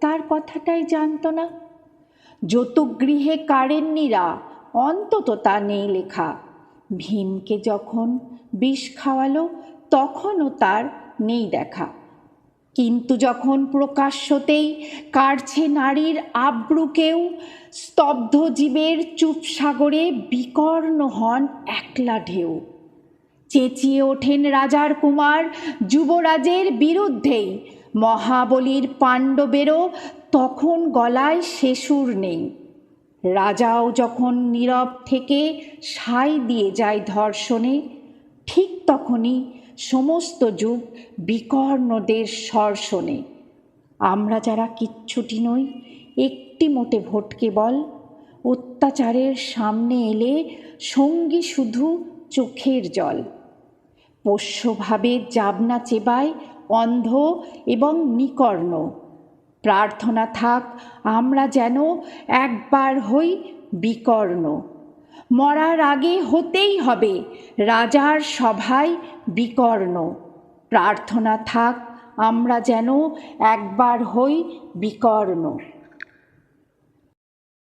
তার কথাটাই জানত না। যতুগৃহে কারেন্নিরা, অন্তত তা নেই লেখা। ভীমকে যখন বিষ খাওয়ালো, তখনও তার নেই দেখা। কিন্তু যখন প্রকাশ্যতেই কাটছে নারীর আব্রুকেও, স্তব্ধ জীবের চুপসাগরে বিকর্ণ হন একলা ঢেউ। চেঁচিয়ে ওঠেন রাজার কুমার যুবরাজের বিরুদ্ধেই মহাবলীর পাণ্ডবেরও তখন গলায় শেষুর নেই। রাজাও যখন নীরব থেকে সাই দিয়ে যায় ধর্ষণে, ঠিক তখনই সমস্ত যুগ বিকর্ণদের শোনে। আমরা যারা কিচ্ছুটি নই, একটি মোটে ভোট কেবল। অত্যাচারের সামনে এলে সঙ্গী শুধু চোখের জল। পোষ্যভাবে যাবনা চেবায় অন্ধ এবং নিকর্ণ। প্রার্থনা থাক, আমরা যেন একবার হই বিকর্ণ। মরার আগে হতেই হবে, রাজার সভায় বিকর্ণ। প্রার্থনা থাক, আমরা যেন একবার হই বিকর্ণ।